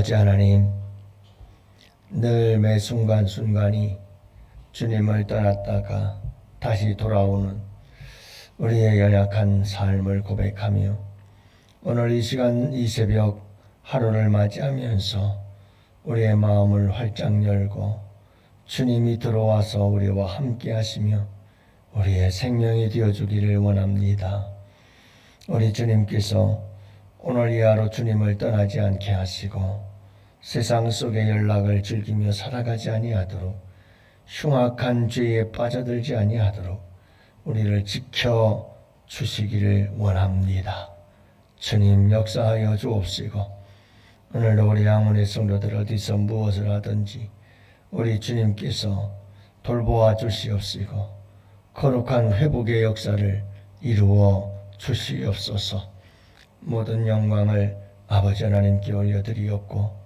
아버지 하나님, 늘 매 순간순간이 주님을 떠났다가 다시 돌아오는 우리의 연약한 삶을 고백하며 오늘 이 시간 이 새벽 하루를 맞이하면서 우리의 마음을 활짝 열고 주님이 들어와서 우리와 함께 하시며 우리의 생명이 되어주기를 원합니다. 우리 주님께서 오늘 이 하루 주님을 떠나지 않게 하시고 세상 속의 연락을 즐기며 살아가지 아니하도록 흉악한 죄에 빠져들지 아니하도록 우리를 지켜 주시기를 원합니다. 주님 역사하여 주옵시고 오늘도 우리 양원의 성도들 어디서 무엇을 하든지 우리 주님께서 돌보아 주시옵시고 거룩한 회복의 역사를 이루어 주시옵소서. 모든 영광을 아버지 하나님께 올려드리옵고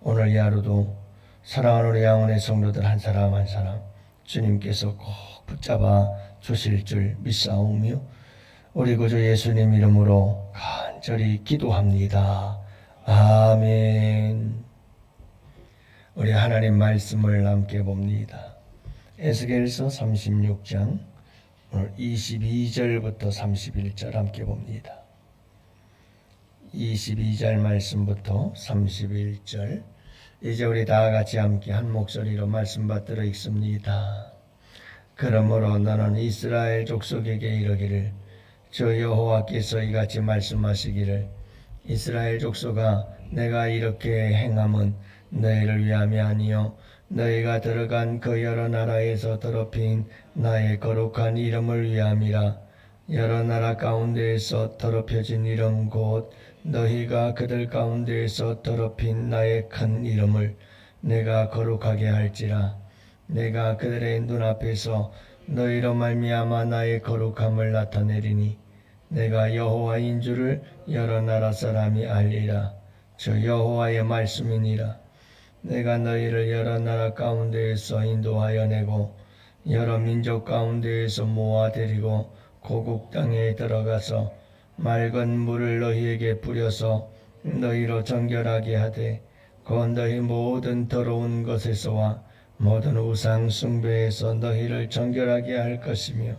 오늘 이 하루도 사랑하는 우리 양원의 성도들 한 사람 한 사람 주님께서 꼭 붙잡아 주실 줄 믿사오며 우리 구주 예수님 이름으로 간절히 기도합니다. 아멘. 우리 하나님 말씀을 함께 봅니다. 에스겔서 36장 오늘 22절부터 31절 함께 봅니다. 22절 말씀부터 31절 이제 우리 다 같이 함께 한 목소리로 말씀 받들어 읽습니다. 그러므로 너는 이스라엘 족속에게 이르기를 저 여호와께서 이같이 말씀하시기를 이스라엘 족속아 내가 이렇게 행함은 너희를 위함이 아니요 너희가 들어간 그 여러 나라에서 더럽힌 나의 거룩한 이름을 위함이라 여러 나라 가운데에서 더럽혀진 이름 곧 너희가 그들 가운데에서 더럽힌 나의 큰 이름을 내가 거룩하게 할지라. 내가 그들의 눈앞에서 너희로 말미암아 나의 거룩함을 나타내리니 내가 여호와인 줄을 여러 나라 사람이 알리라. 저 여호와의 말씀이니라. 내가 너희를 여러 나라 가운데에서 인도하여 내고 여러 민족 가운데에서 모아 데리고 고국 땅에 들어가서 맑은 물을 너희에게 뿌려서 너희로 정결하게 하되 곧 너희 모든 더러운 것에서와 모든 우상 숭배에서 너희를 정결하게 할 것이며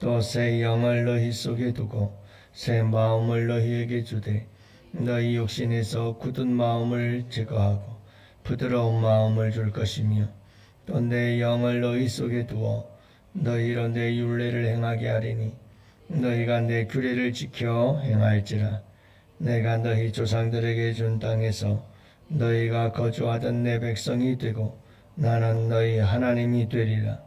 또 새 영을 너희 속에 두고 새 마음을 너희에게 주되 너희 육신에서 굳은 마음을 제거하고 부드러운 마음을 줄 것이며 또 내 영을 너희 속에 두어 너희로 내 율례를 행하게 하리니 너희가 내 규례를 지켜 행할지라. 내가 너희 조상들에게 준 땅에서 너희가 거주하던 내 백성이 되고 나는 너희 하나님이 되리라.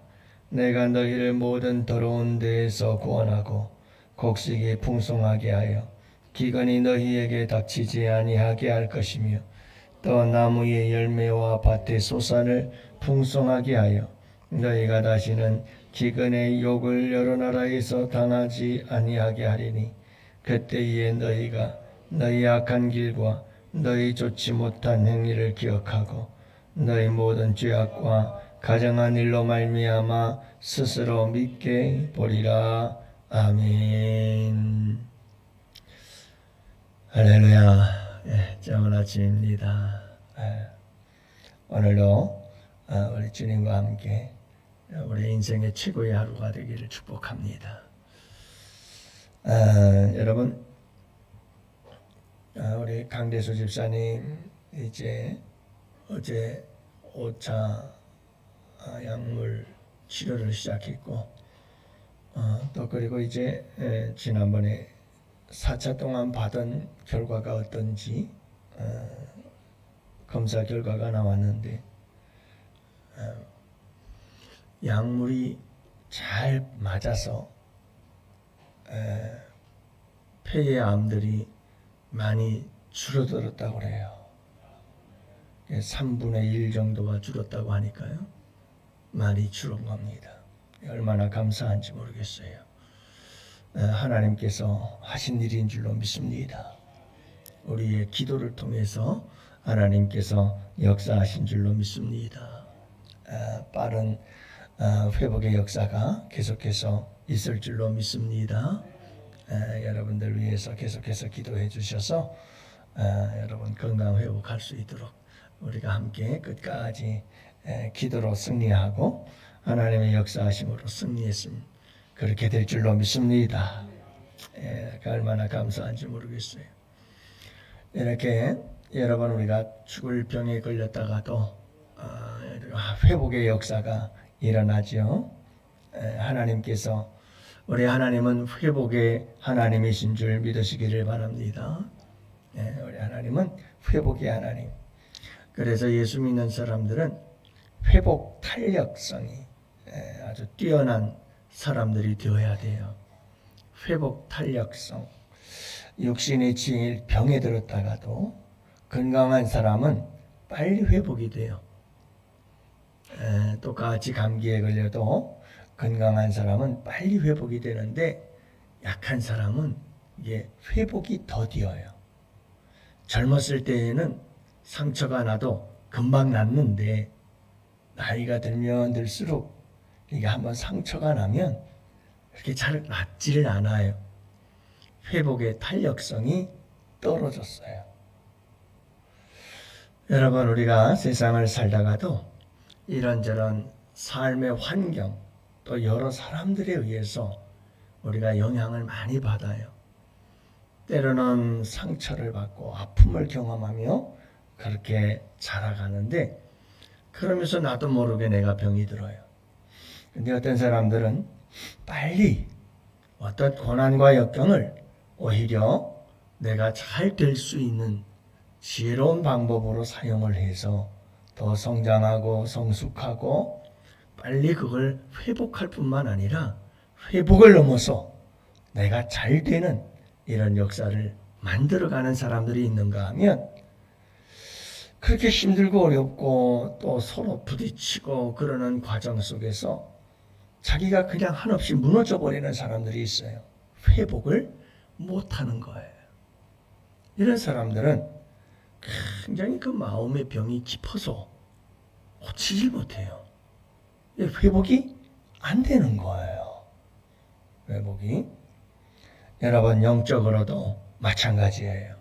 내가 너희를 모든 더러운 데에서 구원하고 곡식이 풍성하게 하여 기근이 너희에게 닥치지 아니하게 할 것이며 또 나무의 열매와 밭의 소산을 풍성하게 하여 너희가 다시는 기근의 욕을 여러 나라에서 당하지 아니하게 하리니 그때에 너희가 너희 악한 길과 너희 좋지 못한 행위를 기억하고 너희 모든 죄악과 가정한 일로 말미암아 스스로 믿게 보리라. 아멘. 할렐루야. 예, 좋은 아침입니다. 예, 오늘도 아, 우리 주님과 함께 우리 인생의 최고의 하루가 되기를 축복합니다. 아, 여러분, 아, 우리 강대수 집사님 이제 어제 5차 아, 약물 치료를 시작했고, 어, 또 그리고 이제 에, 지난번에 4차 동안 받은 결과가 어떤지 어, 검사 결과가 나왔는데 어, 약물이 잘 맞아서 에, 폐의 암들이 많이 줄어들었다고 그래요. 3분의 1 정도가 줄었다고 하니까요. 많이 줄은 겁니다. 얼마나 감사한지 모르겠어요. 에, 하나님께서 하신 일인 줄로 믿습니다. 우리의 기도를 통해서 하나님께서 역사하신 줄로 믿습니다. 에, 빠른 어, 회복의 역사가 계속해서 있을 줄로 믿습니다. 에, 여러분들 위해서 계속해서 기도해 주셔서 아, 여러분 건강 회복할 수 있도록 우리가 함께 끝까지 에, 기도로 승리하고 하나님의 역사하심으로 승리했음 그렇게 될 줄로 믿습니다. 예, 그 얼마나 감사한지 모르겠어요. 이렇게 여러분 우리가 죽을 병에 걸렸다가도 아, 회복의 역사가 일어나죠. 에, 하나님께서 우리 하나님은 회복의 하나님이신 줄 믿으시기를 바랍니다. 예, 우리 하나님은 회복의 하나님. 그래서 예수 믿는 사람들은 회복 탄력성이 예, 아주 뛰어난 사람들이 되어야 돼요. 회복 탄력성. 육신이 지일 병에 들었다가도 건강한 사람은 빨리 회복이 돼요. 에, 똑같이 감기에 걸려도 건강한 사람은 빨리 회복이 되는데 약한 사람은 이게 회복이 더디어요. 젊었을 때에는 상처가 나도 금방 낫는데 나이가 들면 들수록 이게 한번 상처가 나면 이렇게 잘 낫지를 않아요. 회복의 탄력성이 떨어졌어요. 여러분 우리가 세상을 살다가도 이런저런 삶의 환경 또 여러 사람들에 의해서 우리가 영향을 많이 받아요. 때로는 상처를 받고 아픔을 경험하며 그렇게 자라가는데 그러면서 나도 모르게 내가 병이 들어요. 근데 어떤 사람들은 빨리 어떤 고난과 역경을 오히려 내가 잘 될 수 있는 지혜로운 방법으로 사용을 해서 더 성장하고 성숙하고 빨리 그걸 회복할 뿐만 아니라 회복을 넘어서 내가 잘 되는 이런 역사를 만들어가는 사람들이 있는가 하면 그렇게 힘들고 어렵고 또 서로 부딪히고 그러는 과정 속에서 자기가 그냥 한없이 무너져 버리는 사람들이 있어요. 회복을 못하는 거예요. 이런 사람들은 굉장히 그 마음의 병이 깊어서 고치질 못해요. 회복이 안 되는 거예요. 회복이. 여러분, 영적으로도 마찬가지예요.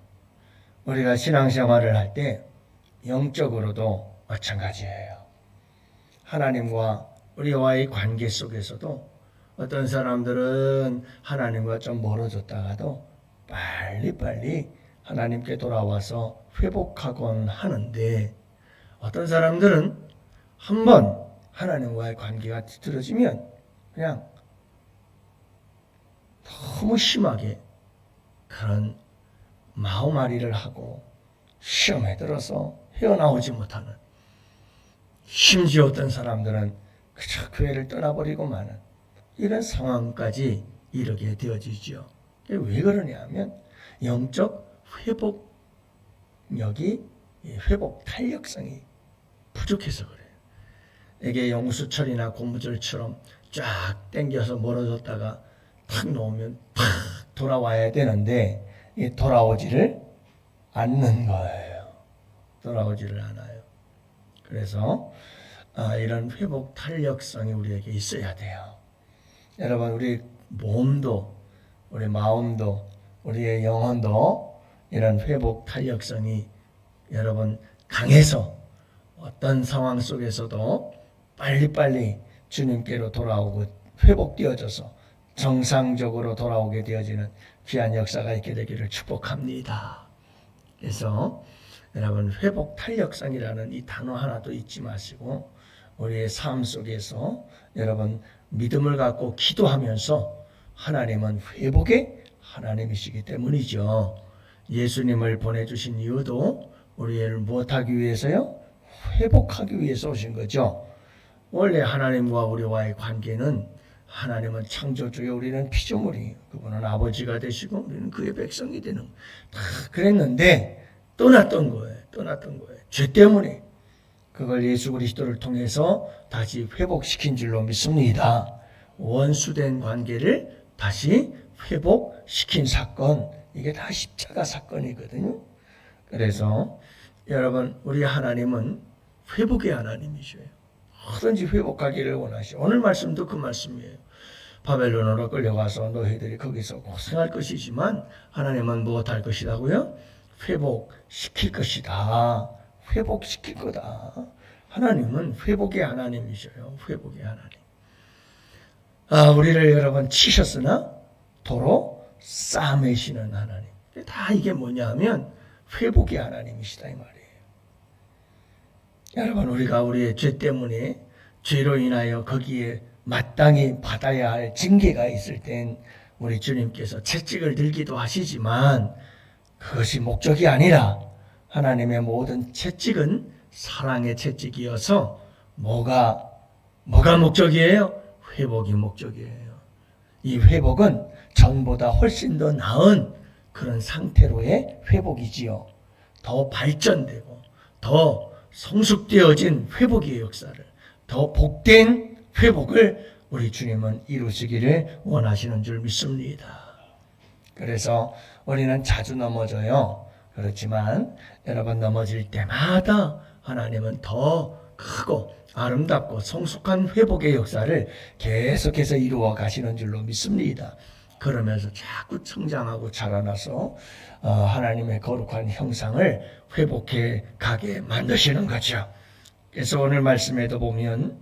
우리가 신앙생활을 할 때 영적으로도 마찬가지예요. 하나님과 우리와의 관계 속에서도 어떤 사람들은 하나님과 좀 멀어졌다가도 빨리빨리 하나님께 돌아와서 회복하곤 하는데 어떤 사람들은 한번 하나님과의 관계가 뒤틀어지면 그냥 너무 심하게 그런 마음앓이를 하고 시험에 들어서 헤어나오지 못하는 심지어 어떤 사람들은 그저 교회를 떠나버리고 마는 이런 상황까지 이르게 되어지죠. 왜 그러냐 하면 영적 회복 력이 회복 탄력성이 부족해서 그래요. 이게 영수철이나 고무줄처럼 쫙 당겨서 멀어졌다가 탁 놓으면 탁 돌아와야 되는데 돌아오지를 않는 거예요. 돌아오지를 않아요. 그래서 아, 이런 회복 탄력성이 우리에게 있어야 돼요. 여러분 우리 몸도 우리 마음도 우리의 영혼도 이런 회복 탄력성이 여러분 강해서 어떤 상황 속에서도 빨리빨리 주님께로 돌아오고 회복되어져서 정상적으로 돌아오게 되어지는 귀한 역사가 있게 되기를 축복합니다. 그래서 여러분 회복 탄력성이라는 이 단어 하나도 잊지 마시고 우리의 삶 속에서 여러분 믿음을 갖고 기도하면서 하나님은 회복의 하나님이시기 때문이죠. 예수님을 보내주신 이유도 우리를 무엇하기 위해서요? 회복하기 위해서 오신 거죠. 원래 하나님과 우리와의 관계는 하나님은 창조주요 우리는 피조물이 그분은 아버지가 되시고 우리는 그의 백성이 되는 다 그랬는데 떠났던 거예요. 떠났던 거예요. 죄 때문에 그걸 예수 그리스도를 통해서 다시 회복시킨 줄로 믿습니다. 원수된 관계를 다시 회복시킨 사건 이게 다 십자가 사건이거든요. 그래서 여러분 우리 하나님은 회복의 하나님이셔요. 뭐든지 회복하기를 원하시. 오늘 말씀도 그 말씀이에요. 바벨론으로 끌려가서 너희들이 거기서 고생할 것이지만 하나님은 무엇할 것이라고요? 회복시킬 것이다. 회복시킬 거다. 하나님은 회복의 하나님이셔요. 회복의 하나님. 아, 우리를 여러분 치셨으나 도로 싸매시는 하나님. 다 이게 뭐냐 하면 회복의 하나님이시다 이 말이에요. 여러분 우리가 우리의 죄 때문에 죄로 인하여 거기에 마땅히 받아야 할 징계가 있을 땐 우리 주님께서 채찍을 들기도 하시지만 그것이 목적이 아니라 하나님의 모든 채찍은 사랑의 채찍이어서 뭐가 뭐가 목적이에요? 회복이 목적이에요. 이 회복은 전보다 훨씬 더 나은 그런 상태로의 회복이지요. 더 발전되고 더 성숙되어진 회복의 역사를 더 복된 회복을 우리 주님은 이루시기를 원하시는 줄 믿습니다. 그래서 우리는 자주 넘어져요. 그렇지만 여러분 넘어질 때마다 하나님은 더 크고 아름답고 성숙한 회복의 역사를 계속해서 이루어 가시는 줄로 믿습니다. 그러면서 자꾸 성장하고 자라나서 어, 하나님의 거룩한 형상을 회복해 가게 만드시는 거죠. 그래서 오늘 말씀에도 보면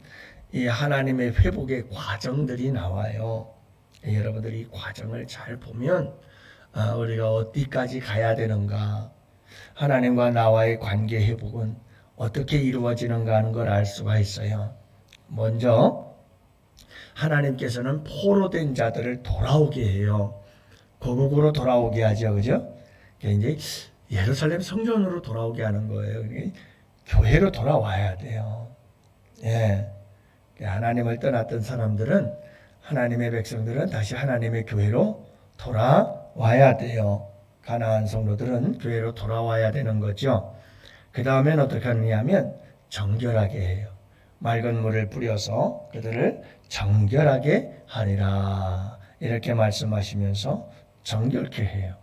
이 하나님의 회복의 과정들이 나와요. 여러분들이 이 과정을 잘 보면 아, 우리가 어디까지 가야 되는가, 하나님과 나와의 관계 회복은 어떻게 이루어지는가 하는 걸 알 수가 있어요. 먼저 하나님께서는 포로 된 자들을 돌아오게 해요. 고국으로 돌아오게 하죠, 그죠? 이제 예루살렘 성전으로 돌아오게 하는 거예요. 교회로 돌아와야 돼요. 예. 하나님을 떠났던 사람들은 하나님의 백성들은 다시 하나님의 교회로 돌아와야 돼요. 가나안 성도들은 교회로 돌아와야 되는 거죠. 그 다음엔 어떻게 하느냐면 정결하게 해요. 맑은 물을 뿌려서 그들을 정결하게 하리라. 이렇게 말씀하시면서 정결케 해요.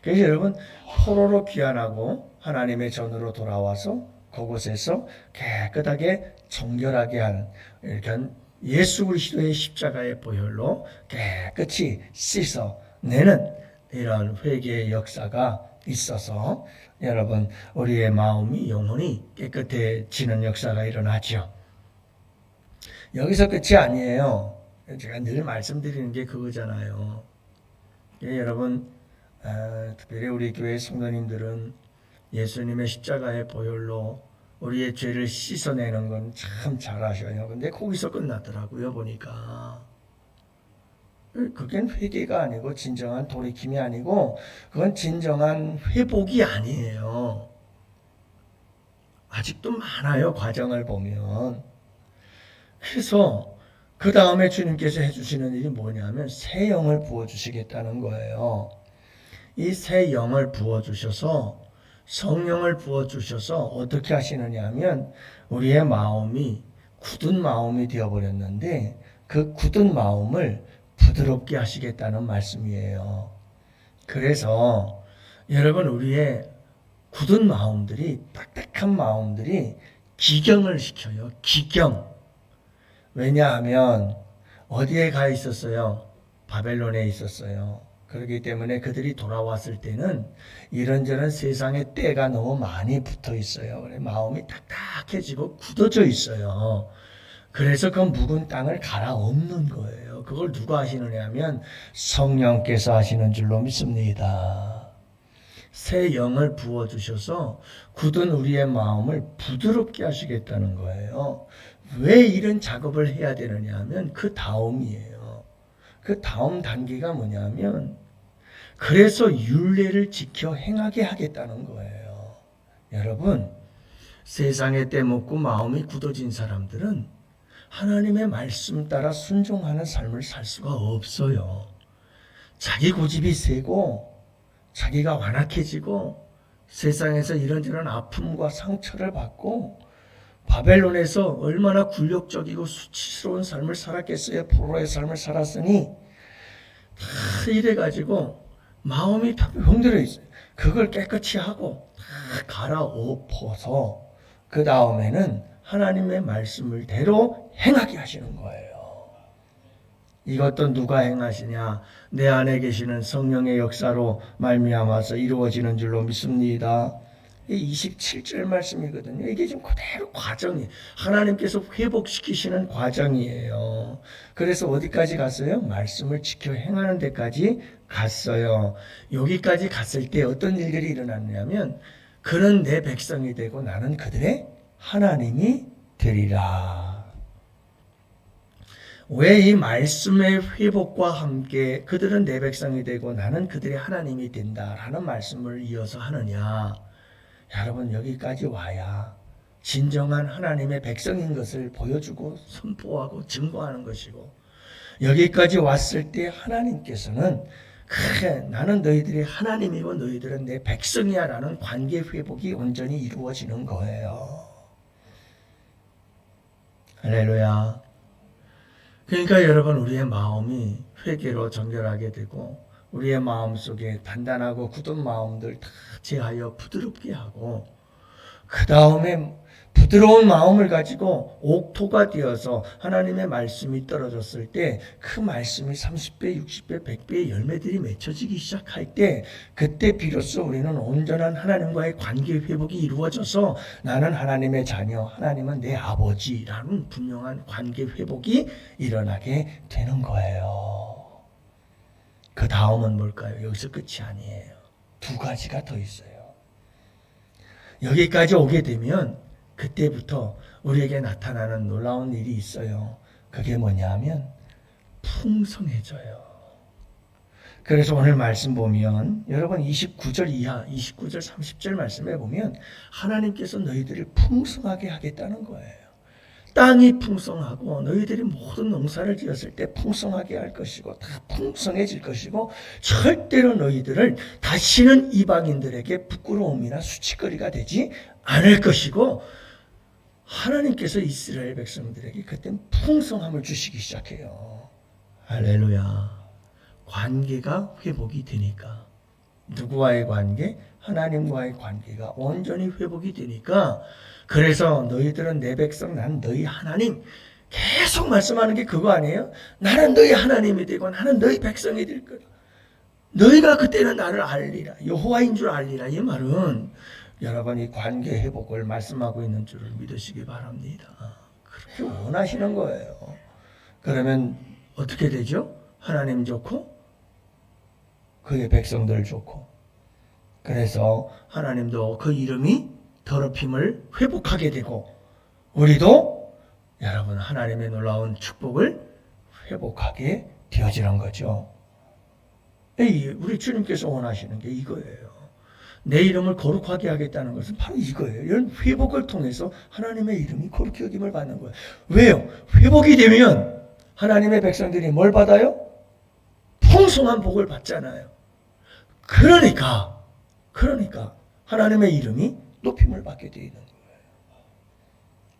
그래서 여러분 포로로 귀환하고 하나님의 전으로 돌아와서 그곳에서 깨끗하게 정결하게 하는 이렇게 예수 그리스도의 십자가의 보혈로 깨끗이 씻어내는 이런 회개의 역사가 있어서 여러분 우리의 마음이 영혼이 깨끗해지는 역사가 일어나죠. 여기서 끝이 아니에요. 제가 늘 말씀드리는 게 그거잖아요. 예, 여러분 아, 특별히 우리 교회 성도님들은 예수님의 십자가의 보혈로 우리의 죄를 씻어내는 건 참 잘하셔요. 근데 거기서 끝났더라고요 보니까. 그게 회개가 아니고 진정한 돌이킴이 아니고 그건 진정한 회복이 아니에요. 아직도 많아요 과정을 보면. 그래서 그 다음에 주님께서 해주시는 일이 뭐냐면 새 영을 부어 주시겠다는 거예요. 이 새 영을 부어 주셔서 성령을 부어 주셔서 어떻게 하시느냐 하면 우리의 마음이 굳은 마음이 되어 버렸는데 그 굳은 마음을 부드럽게 하시겠다는 말씀이에요. 그래서 여러분 우리의 굳은 마음들이 딱딱한 마음들이 기경을 시켜요. 기경. 왜냐하면 어디에 가 있었어요? 바벨론에 있었어요. 그렇기 때문에 그들이 돌아왔을 때는 이런저런 세상의 때가 너무 많이 붙어 있어요. 마음이 딱딱해지고 굳어져 있어요. 그래서 그 묵은 땅을 갈아엎는 거예요. 그걸 누가 하시느냐 하면 성령께서 하시는 줄로 믿습니다. 새 영을 부어주셔서 굳은 우리의 마음을 부드럽게 하시겠다는 거예요. 왜 이런 작업을 해야 되느냐 하면 그 다음이에요. 그 다음 단계가 뭐냐면 그래서 윤례를 지켜 행하게 하겠다는 거예요. 여러분, 세상에 때먹고 마음이 굳어진 사람들은 하나님의 말씀 따라 순종하는 삶을 살 수가 없어요. 자기 고집이 세고 자기가 완악해지고 세상에서 이런저런 아픔과 상처를 받고 바벨론에서 얼마나 굴욕적이고 수치스러운 삶을 살았겠어요. 포로의 삶을 살았으니 다 이래가지고 마음이 병들어 있어요. 그걸 깨끗이 하고 다 갈아엎어서 그 다음에는 하나님의 말씀을 대로 행하게 하시는 거예요. 이것도 누가 행하시냐? 내 안에 계시는 성령의 역사로 말미암아서 이루어지는 줄로 믿습니다. 이 27절 말씀이거든요. 이게 지금 그대로 과정이 하나님께서 회복시키시는 과정이에요. 그래서 어디까지 갔어요? 말씀을 지켜 행하는 데까지 갔어요. 여기까지 갔을 때 어떤 일들이 일어났냐면 그는 내 백성이 되고 나는 그들의 하나님이 되리라. 왜 이 말씀의 회복과 함께 그들은 내 백성이 되고 나는 그들의 하나님이 된다라는 말씀을 이어서 하느냐? 여러분 여기까지 와야 진정한 하나님의 백성인 것을 보여주고 선포하고 증거하는 것이고 여기까지 왔을 때 하나님께서는 그래 나는 너희들이 하나님이고 너희들은 내 백성이야라는 관계 회복이 온전히 이루어지는 거예요. 할렐루야. 그러니까 여러분 우리의 마음이 회개로 정결하게 되고 우리의 마음 속에 단단하고 굳은 마음들 다 제하여 부드럽게 하고 그 다음에 부드러운 마음을 가지고 옥토가 되어서 하나님의 말씀이 떨어졌을 때 그 말씀이 30배, 60배, 100배의 열매들이 맺혀지기 시작할 때 그때 비로소 우리는 온전한 하나님과의 관계 회복이 이루어져서 나는 하나님의 자녀, 하나님은 내 아버지라는 분명한 관계 회복이 일어나게 되는 거예요. 그 다음은 뭘까요? 여기서 끝이 아니에요. 두 가지가 더 있어요. 여기까지 오게 되면 그때부터 우리에게 나타나는 놀라운 일이 있어요. 그게 뭐냐 하면 풍성해져요. 그래서 오늘 말씀 보면 여러분 29절 이하, 29절 30절 말씀에 보면 하나님께서 너희들을 풍성하게 하겠다는 거예요. 땅이 풍성하고 너희들이 모든 농사를 지었을 때 풍성하게 할 것이고 다 풍성해질 것이고 절대로 너희들을 다시는 이방인들에게 부끄러움이나 수치거리가 되지 않을 것이고 하나님께서 이스라엘 백성들에게 그때 풍성함을 주시기 시작해요. 할렐루야. 관계가 회복이 되니까 누구와의 관계? 하나님과의 관계가 온전히 회복이 되니까 그래서 너희들은 내 백성 난 너희 하나님 계속 말씀하는 게 그거 아니에요? 나는 너희 하나님이 되고 나는 너희 백성이 될 거다. 너희가 그때는 나를 알리라. 여호와인 줄 알리라. 이 말은 여러분이 관계 회복을 말씀하고 있는 줄을 믿으시기 바랍니다. 그렇게 원하시는 거예요. 그러면 어떻게 되죠? 하나님 좋고 그의 백성들 좋고 그래서 하나님도 그 이름이 더럽힘을 회복하게 되고 우리도 여러분 하나님의 놀라운 축복을 회복하게 되어지는 거죠. 이 우리 주님께서 원하시는 게 이거예요. 내 이름을 거룩하게 하겠다는 것은 바로 이거예요. 이런 회복을 통해서 하나님의 이름이 거룩히 여김을 받는 거예요. 왜요? 회복이 되면 하나님의 백성들이 뭘 받아요? 풍성한 복을 받잖아요. 그러니까, 그러니까 하나님의 이름이 높임을 받게 되어 있는 거예요.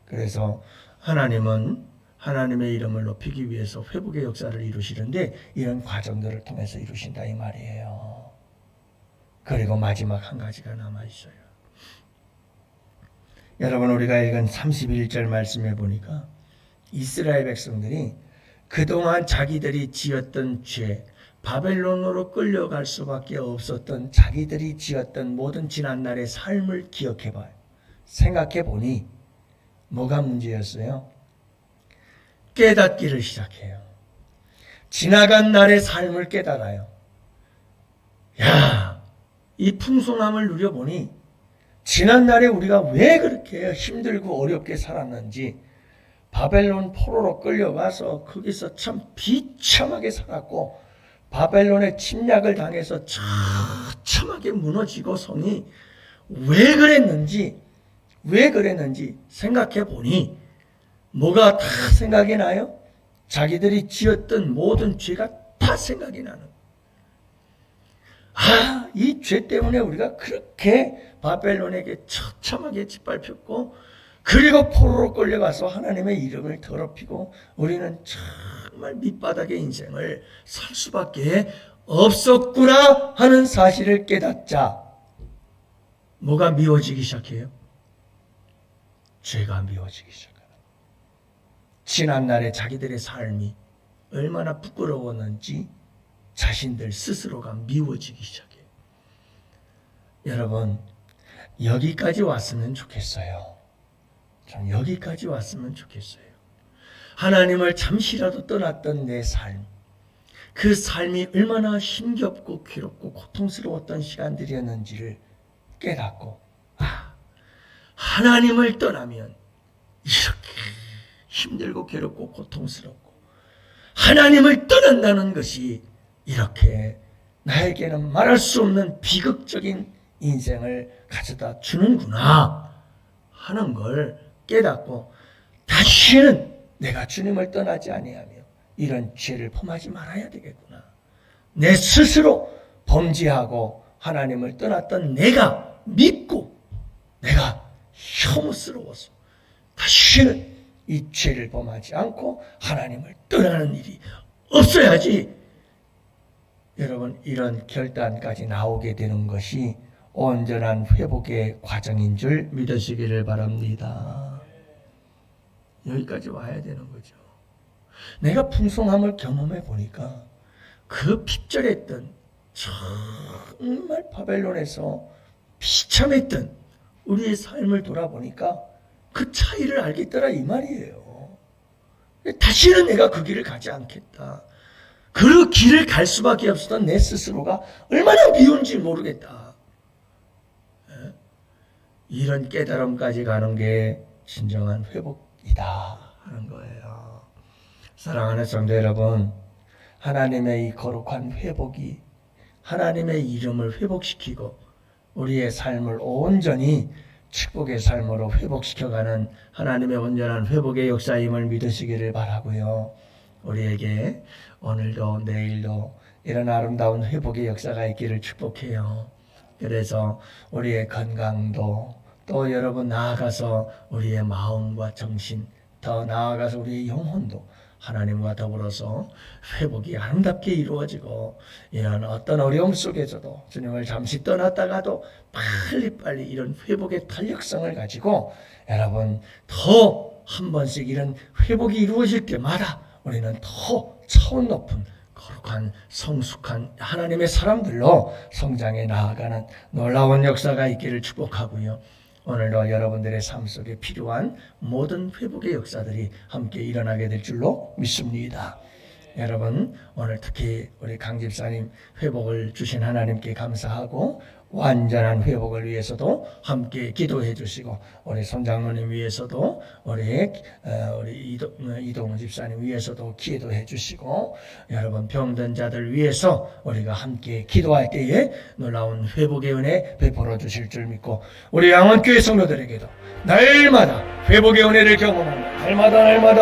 그래서 하나님은 하나님의 이름을 높이기 위해서 회복의 역사를 이루시는데 이런 과정들을 통해서 이루신다 이 말이에요. 그리고 마지막 한 가지가 남아 있어요. 여러분 우리가 읽은 31절 말씀해 보니까 이스라엘 백성들이 그동안 자기들이 지었던 죄, 바벨론으로 끌려갈 수밖에 없었던 자기들이 지었던 모든 지난날의 삶을 기억해 봐요. 생각해 보니 뭐가 문제였어요? 깨닫기를 시작해요. 지나간 날의 삶을 깨달아요. 야, 이 풍성함을 누려보니 지난날에 우리가 왜 그렇게 힘들고 어렵게 살았는지 바벨론 포로로 끌려가서 거기서 참 비참하게 살았고 바벨론의 침략을 당해서 처참하게 무너지고 성이 왜 그랬는지 왜 그랬는지 생각해 보니 뭐가 다 생각이 나요? 자기들이 지었던 모든 죄가 다 생각이 나는. 아, 이 죄 때문에 우리가 그렇게 바벨론에게 처참하게 짓밟혔고, 그리고 포로로 끌려가서 하나님의 이름을 더럽히고, 우리는 정말 밑바닥의 인생을 살 수밖에 없었구나 하는 사실을 깨닫자. 뭐가 미워지기 시작해요? 죄가 미워지기 시작해요. 지난날의 자기들의 삶이 얼마나 부끄러웠는지 자신들 스스로가 미워지기 시작해요. 여러분, 여기까지 왔으면 좋겠어요. 전 여기까지 왔으면 좋겠어요. 하나님을 잠시라도 떠났던 내 삶, 그 삶이 얼마나 힘겹고 괴롭고 고통스러웠던 시간들이었는지를 깨닫고, 아, 하나님을 떠나면 이렇게 힘들고 괴롭고 고통스럽고, 하나님을 떠난다는 것이 이렇게 나에게는 말할 수 없는 비극적인 인생을 가져다 주는구나 하는 걸 깨닫고 다시는 내가 주님을 떠나지 아니하며 이런 죄를 범하지 말아야 되겠구나. 내 스스로 범죄하고 하나님을 떠났던 내가 믿고 내가 혐오스러워서 다시는 이 죄를 범하지 않고 하나님을 떠나는 일이 없어야지 여러분 이런 결단까지 나오게 되는 것이 온전한 회복의 과정인 줄 믿으시기를 바랍니다. 여기까지 와야 되는 거죠. 내가 풍성함을 경험해 보니까 그 핍절했던 정말 바벨론에서 비참했던 우리의 삶을 돌아보니까 그 차이를 알겠더라 이 말이에요. 다시는 내가 그 길을 가지 않겠다. 그 길을 갈 수밖에 없었던 내 스스로가 얼마나 미운지 모르겠다. 예? 이런 깨달음까지 가는 게 진정한 회복이다 하는 거예요. 사랑하는 성도 여러분, 하나님의 이 거룩한 회복이 하나님의 이름을 회복시키고 우리의 삶을 온전히 축복의 삶으로 회복시켜가는 하나님의 온전한 회복의 역사임을 믿으시기를 바라고요. 우리에게 오늘도 내일도 이런 아름다운 회복의 역사가 있기를 축복해요. 그래서 우리의 건강도 또 여러분 나아가서 우리의 마음과 정신 더 나아가서 우리의 영혼도 하나님과 더불어서 회복이 아름답게 이루어지고 이런 어떤 어려움 속에서도 주님을 잠시 떠났다가도 빨리빨리 이런 회복의 탄력성을 가지고 여러분 더 한 번씩 이런 회복이 이루어질 때마다 우리는 더 차원 높은 거룩한 성숙한 하나님의 사람들로 성장해 나아가는 놀라운 역사가 있기를 축복하고요. 오늘도 여러분들의 삶 속에 필요한 모든 회복의 역사들이 함께 일어나게 될 줄로 믿습니다. 여러분 오늘 특히 우리 강 집사님 회복을 주신 하나님께 감사하고 완전한 회복을 위해서도 함께 기도해 주시고 우리 손장로님 위해서도 우리 어, 우리 이동, 어, 이동훈 집사님 위해서도 기도해 주시고 여러분 병든 자들 위해서 우리가 함께 기도할 때에 놀라운 회복의 은혜 베풀어 주실 줄 믿고 우리 양원교회 성도들에게도 날마다 회복의 은혜를 경험하는 날마다 날마다